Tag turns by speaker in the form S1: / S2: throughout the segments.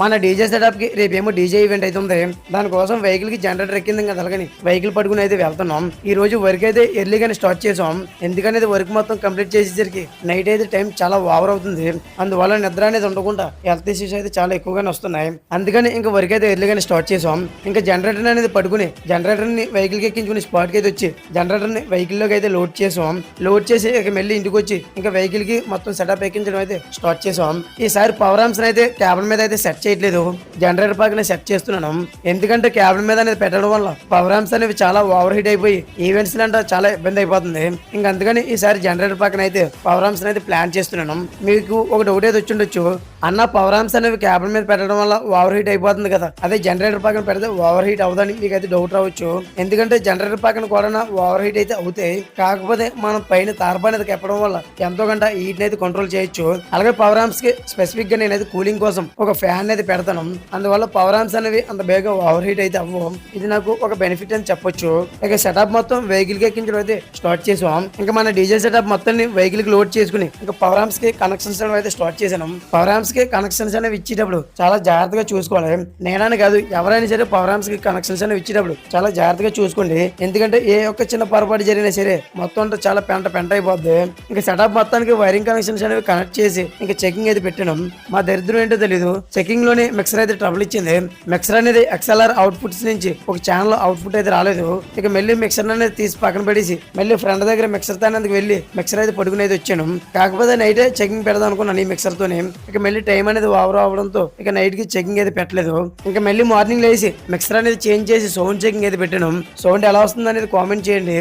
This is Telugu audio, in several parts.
S1: మన డీజే సెటప్కి రేపేమో డీజే ఈవెంట్ అయితే ఉంది. దానికోసం వెహికల్కి జనరేటర్ ఎక్కింది కదా అలాగని వెహికల్ పట్టుకుని అయితే వెళ్తున్నాం. ఈ రోజు వర్క్ అయితే ఎర్లీగానే స్టార్ట్ చేసాం ఎందుకనేది వర్క్ మొత్తం కంప్లీట్ చేసేసరికి నైట్ అయితే టైం చాలా ఓవర్ అవుతుంది. అందువల్ల నిద్ర అనేది ఉండకుండా హెల్త్ ఇష్యూస్ అయితే చాలా ఎక్కువగానే వస్తున్నాయి. అందుకని ఇంకా వర్క్ అయితే ఎర్లీగానే స్టార్ట్ చేసాం ఇంకా జనరేటర్ అనేది పట్టుకుని జనరేటర్ని వెహికల్కి ఎక్కించుకుని స్పాట్కి అయితే వచ్చి జనరేటర్ని వెహికల్లోకి అయితే లోడ్ చేసాం లోడ్ చేసి ఇక మళ్ళీ ఇంటికి వచ్చి ఇంకా వెహికల్కి మొత్తం సెటప్ ఎక్కించడం అయితే స్టార్ట్ చేసాం ఈసారి పవర్ ఆర్మ్స్ అయితే టేబుల్ మీద అయితే సెట్ చేయట్లేదు. జనరేటర్ పక్కన సెట్ చేస్తున్నాను. ఎందుకంటే క్యాబిన్ మీద అనేది పెట్టడం వల్ల పవర్ ఆమ్స్ అనేవి చాలా ఓవర్ హీట్ అయిపోయి ఈవెంట్స్ అంటే చాలా ఇబ్బంది అయిపోతుంది. ఇంకా అందుకని ఈసారి జనరేటర్ పక్కన అయితే పవర్ ఆర్మ్స్ అయితే ప్లాన్ చేస్తున్నాను. మీకు ఒక డౌట్ అయితే వచ్చిండొచ్చు అన్న పవర్ ఆమ్స్ అనేవి క్యాబిన్ మీద పెట్టడం వల్ల ఓవర్ హీట్ అయిపోతుంది కదా. అదే జనరేటర్ పక్కన పెడితే ఓవర్ హీట్ అవుదని మీకు అయితే డౌట్ రావచ్చు. ఎందుకంటే జనరేటర్ పక్కన కూడా ఓవర్ హీట్ అయితే అవుతాయి. కాకపోతే మనం పైన తారపా అనేది కెప్పడం వల్ల ఎంతో గంట హీట్ అయితే కంట్రోల్ చేయొచ్చు. అలాగే పవర్ ఆర్మ్స్కి స్పెసిఫిక్గా నేనైతే కూలింగ్ కోసం ఒక ఫ్యాన్ అనేది పెడతాను. అందువల్ల పవర్ ఆర్మ్స్ అనేవి అంత బేగా ఓవర్ హీట్ అయితే అవ్వవు. ఇది నాకు ఒక బెనిఫిట్ అని చెప్పొచ్చు. ఇక సెటప్ మొత్తం వెహికల్కి ఎక్కించడం అయితే స్టార్ట్ చేసాం. ఇంకా మన డీజే సెటప్ మొత్తం వెహికల్కి లోడ్ చేసుకుని ఇంకా పవర్ ఆర్మ్స్కి కనెక్షన్స్ అనేవి అయితే స్టార్ట్ చేశాను పవర్ ఆర్మ్స్కి కనెక్షన్స్ అనేవి ఇచ్చేటప్పుడు చాలా జాగ్రత్తగా చూసుకోవాలి. నేనని కాదు ఎవరైనా సరే పవర్ ఆర్మ్స్కి కనెక్షన్స్ అనేవి ఇచ్చేటప్పుడు చాలా జాగ్రత్తగా చూసుకోండి. ఎందుకంటే ఏ ఒక్క చిన్న పొరపాటు జరిగినా సరే మొత్తం అంతా చాలా పెంట పెంట అయిపోద్ది. ఇంకా సెటప్ మొత్తానికి వైరింగ్ కనెక్షన్స్ అనేవి కనెక్ట్ చేసి ఇంకా చెకింగ్ అయితే పెట్టాను. మా దరిద్రం ఏంటో తెలీదు. చెకింగ్ లోనే మిక్సర్ అయితే ట్రబుల్ ఇచ్చింది. మిక్సర్ అనేది ఎక్స్ఎల్ఆర్ అవుట్పుట్స్ నుంచి ఒక ఛానల్ అవుట్పుట్ అయితే రాలేదు. ఇక మళ్ళీ మిక్సర్ అనేది తీసి పక్కన పడేసి మళ్ళీ ఫ్రెండ్ దగ్గర మిక్సర్ తానందుకు వెళ్ళి మిక్సర్ అయితే పడుకుని అయితే వచ్చాను. కాకపోతే నైట్ చెకింగ్ పెడదాం అనుకున్నాను ఈ మిక్సర్ తోనే. ఇక మళ్ళీ టైం అనేది ఓవర్ అవడంతో ఇక నైట్కి చెకింగ్ అయితే పెట్టలేదు. ఇంకా మళ్ళీ మార్నింగ్ లేసి మిక్సర్ అనేది చేంజ్ చేసి సౌండ్ చెకింగ్ అయితే పెట్టాను. సౌండ్ ఎలా వస్తుంది అనేది కామెంట్ చేయండి.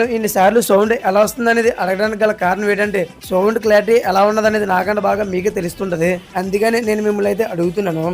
S1: నేను ఇన్నిసార్లు సౌండ్ ఎలా వస్తుంది అనేది అడగడానికి గల కారణం ఏంటంటే సౌండ్ క్లారిటీ ఎలా ఉన్నది అనేది నాకంటే బాగా మీకే తెలుస్తుంటది. అందుకని నేను మిమ్మల్ని అయితే అడుగుతున్నాను.